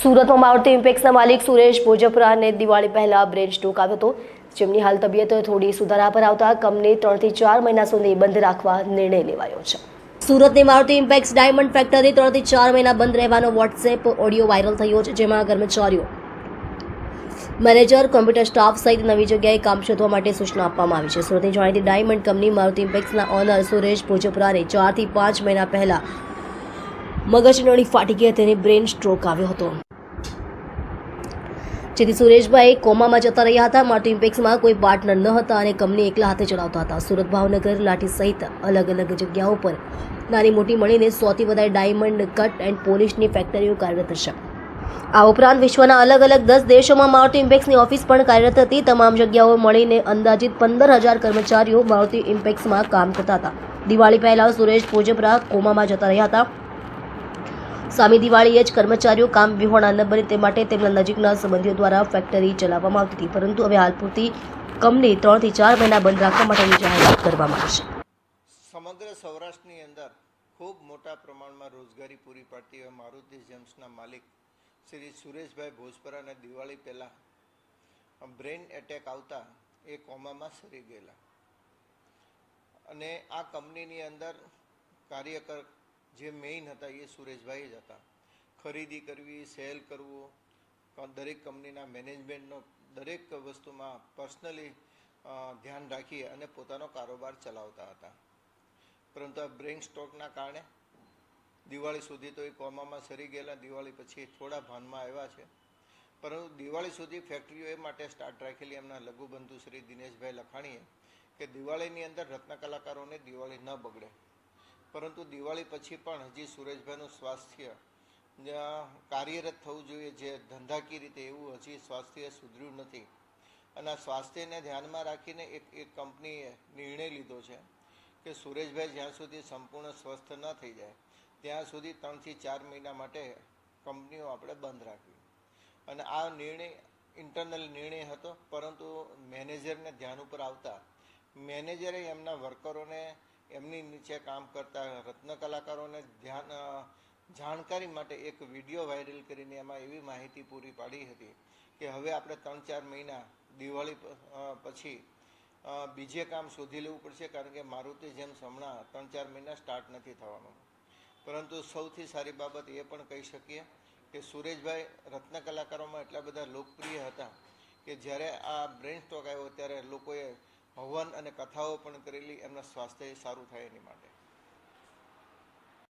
સુરતમાં મારુતિ ઇમ્પેક્સના માલિક સુરેશ ભોજપરાને દિવાળી પહેલા બ્રેન સ્ટ્રોક આવ્યો હતો. જેમની હાલ તબિયત થોડી સુધારા પર આવતા કંપની ત્રણથી ચાર મહિના સુધી બંધ રાખવા નિર્ણય લેવાયો છે. સુરતની મારુતિ ઇમ્પેક્સ ડાયમંડ ફેક્ટરી ત્રણથી ચાર મહિના બંધ રહેવાનો વોટ્સએપ ઓડિયો વાયરલ થયો છે, જેમાં કર્મચારીઓ, મેનેજર, કોમ્પ્યુટર સ્ટાફ સહિત નવી જગ્યાએ કામ શોધવા માટે સૂચના આપવામાં આવી છે. સુરતની જાણીતી ડાયમંડ કંપની મારુતિ ઇમ્પેક્સના ઓનર સુરેશ ભોજપરાને ચારથી પાંચ મહિના પહેલા મગજની ફાટી ગઈ તેને બ્રેન સ્ટ્રોક આવ્યો હતો. જેથી સુરેશભાઈ કોમામાં જતા રહ્યા હતા. માટે ઇમ્પેક્સમાં કોઈ પાર્ટનર ન હતા અને કંપની એકલા હાથે ચલાવતા હતા. સુરત ભાવનગર લાઠી સહિત અલગ અલગ જગ્યાઓ પર નાની મોટી મળીને સૌથી વધારે ડાયમંડ કટ એન્ડ પોલિશની ફેક્ટરીઓ કાર્યરત છે. આ ઉપરાંત વિશ્વના અલગ અલગ દસ દેશોમાં મારુતિ ઇમ્પેક્સની ઓફિસ પણ કાર્યરત હતી. તમામ જગ્યાઓ મળીને અંદાજિત પંદર હજાર કર્મચારીઓ મારુતિ ઇમ્પેક્સમાં કામ કરતા હતા. દિવાળી પહેલાં સુરેશ પોજપરા કોમામાં જતા રહ્યા હતા. સામી દિવાળીએ જ કર્મચારીઓ કામ વિહોણા ન બને તે માટે તેમના નજીકના સંબંધીઓ દ્વારા ફેક્ટરી ચલાવવામાં આવતી હતી. પરંતુ હવે હાલ પૂરતી કંપની ત્રણથી ચાર મહિના બંધ રાખવા માટેની જાહેરાત કરવામાં આવી છે. સમગ્ર સૌરાષ્ટ્રની અંદર ખૂબ મોટા પ્રમાણમાં રોજગારી પૂરી પાડતી હોય મારુતિ જેમ્સના માલિક શ્રી સુરેશભાઈ ભોજપરાને દિવાળી પહેલાં બ્રેન એટેક આવતા એ કોમામાં સરી ગયેલા. અને આ કંપનીની અંદર કાર્યકર જે મેઇન હતા એ સુરેશભાઈ જ હતા. ખરીદી કરવી સેલ કરવું દરેક કંપનીના મેનેજમેન્ટનો દરેક વસ્તુમાં પર્સનલી ધ્યાન રાખી અને પોતાનો કારોબાર ચલાવતા હતા. પરંતુ આ બ્રેઇન સ્ટોકના કારણે દિવાળી સુધી તો એ કોમામાં સરી ગયેલા. દિવાળી પછી થોડા ભાનમાં આવ્યા છે. પરંતુ દિવાળી સુધી ફેક્ટરીઓ માટે સ્ટાર્ટ રાખેલી એમના લઘુબંધુ શ્રી દિનેશભાઈ લખાણીએ કે દિવાળીની અંદર રત્ન કલાકારોને દિવાળી ન બગડે. પરંતુ દિવાળી પછી પણ હજી સુરેશભાઈનું સ્વાસ્થ્ય કાર્યરત થવું જોઈએ જે ધંધાકીય રીતે એવું હજી સ્વાસ્થ્ય સુધર્યું નથી. અને આ સ્વાસ્થ્યને ધ્યાનમાં રાખીને એક એક કંપનીએ નિર્ણય લીધો છે કે સુરેશભાઈ જ્યાં સુધી સંપૂર્ણ સ્વસ્થ ન થઈ જાય, ત્યાં સુધી ત્રણથી ચાર મહિના માટે કંપનીઓ આપણે બંધ રાખવી. અને આ નિર્ણય ઇન્ટરનલ નિર્ણય હતો, પરંતુ મેનેજરને ધ્યાન ઉપર આવતા મેનેજરે એમના વર્કરોને એમની નીચે કામ કરતા રત્ન કલાકારોને ધ્યાન જાણકારી માટે એક વીડિયો વાયરલ કરીને એમાં એવી માહિતી પૂરી પાડી હતી કે હવે આપણે ત્રણ ચાર મહિના દિવાળી પછી બીજે કામ શોધી લેવું પડશે કારણ કે મારુતિ જેમ હમણાં ત્રણ ચાર મહિના સ્ટાર્ટ નથી થવાનું. પરંતુ સૌથી સારી બાબત એ પણ કહી શકીએ કે સુરેશભાઈ રત્ન કલાકારોમાં એટલા બધા લોકપ્રિય હતા કે જ્યારે આ બ્રેન સ્ટોક આવ્યો ત્યારે લોકોએ હવન અને કથાઓ પણ કરેલી એમના સ્વાસ્થ્ય સારું થાય એની માટે.